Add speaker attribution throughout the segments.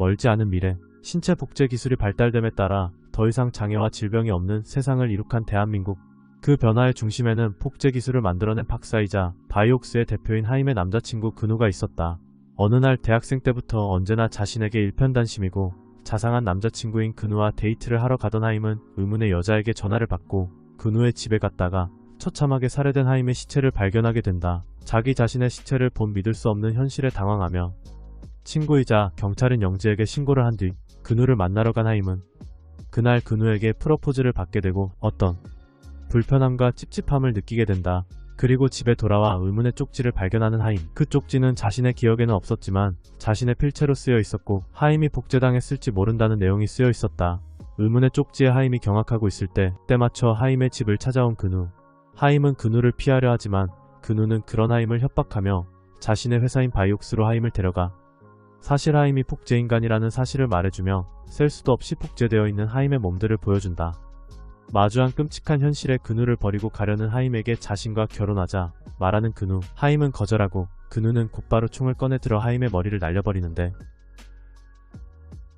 Speaker 1: 멀지 않은 미래 신체 복제 기술이 발달됨에 따라 더 이상 장애와 질병이 없는 세상을 이룩한 대한민국 그 변화의 중심에는 복제 기술을 만들어낸 박사이자 바이옥스의 대표인 하임의 남자친구 근우가 있었다. 어느 날 대학생 때부터 언제나 자신에게 일편단심이고 자상한 남자친구인 근우와 데이트를 하러 가던 하임은 의문의 여자에게 전화를 받고 근우의 집에 갔다가 처참하게 살해된 하임의 시체를 발견하게 된다. 자기 자신의 시체를 본 믿을 수 없는 현실에 당황하며 친구이자 경찰인 영지에게 신고를 한 뒤 근우를 만나러 간 하임은 그날 근우에게 프로포즈를 받게 되고 어떤 불편함과 찝찝함을 느끼게 된다. 그리고 집에 돌아와 의문의 쪽지를 발견하는 하임. 그 쪽지는 자신의 기억에는 없었지만 자신의 필체로 쓰여 있었고 하임이 복제당했을지 모른다는 내용이 쓰여 있었다. 의문의 쪽지에 하임이 경악하고 있을 때 때맞춰 하임의 집을 찾아온 근우. 하임은 근우를 피하려 하지만 근우는 그런 하임을 협박하며 자신의 회사인 바이옥스로 하임을 데려가 사실 하임이 복제인간이라는 사실을 말해주며 셀 수도 없이 복제되어 있는 하임의 몸들을 보여준다. 마주한 끔찍한 현실의 근우를 버리고 가려는 하임에게 자신과 결혼하자 말하는 근우. 하임은 거절하고 근우는 곧바로 총을 꺼내 들어 하임의 머리를 날려버리는데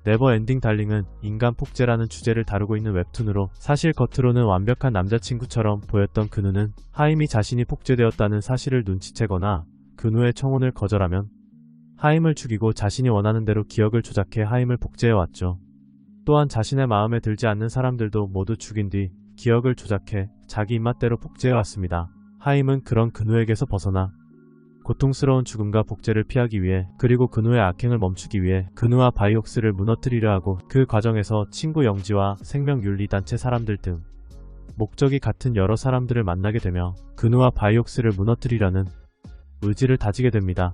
Speaker 1: 네버 엔딩 달링은 인간 폭제라는 주제를 다루고 있는 웹툰으로 사실 겉으로는 완벽한 남자친구처럼 보였던 근우는 하임이 자신이 폭제되었다는 사실을 눈치채거나 근우의 청혼을 거절하면 하임을 죽이고 자신이 원하는 대로 기억을 조작해 하임을 복제해왔죠. 또한 자신의 마음에 들지 않는 사람들도 모두 죽인 뒤 기억을 조작해 자기 입맛대로 복제해왔습니다. 하임은 그런 근우에게서 벗어나 고통스러운 죽음과 복제를 피하기 위해 그리고 근우의 악행을 멈추기 위해 근우와 바이옥스를 무너뜨리려 하고 그 과정에서 친구 영지와 생명윤리단체 사람들 등 목적이 같은 여러 사람들을 만나게 되며 근우와 바이옥스를 무너뜨리려는 의지를 다지게 됩니다.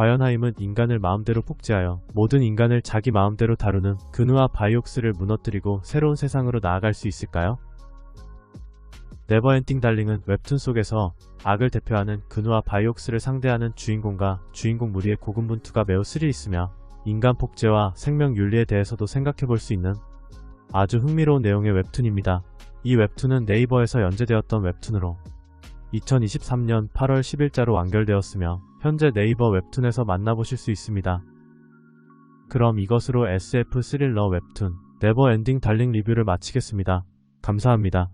Speaker 1: 과연 하임은 인간을 마음대로 복제하여 모든 인간을 자기 마음대로 다루는 근우와 바이옥스를 무너뜨리고 새로운 세상으로 나아갈 수 있을까요? 네버엔딩 달링은 웹툰 속에서 악을 대표하는 근우와 바이옥스를 상대하는 주인공과 주인공 무리의 고군분투가 매우 스릴 있으며 인간 복제와 생명 윤리에 대해서도 생각해 볼 수 있는 아주 흥미로운 내용의 웹툰입니다. 이 웹툰은 네이버에서 연재되었던 웹툰으로 2023년 8월 10일자로 완결되었으며 현재 네이버 웹툰에서 만나보실 수 있습니다. 그럼 이것으로 SF 스릴러 웹툰 네버엔딩 달링 리뷰를 마치겠습니다. 감사합니다.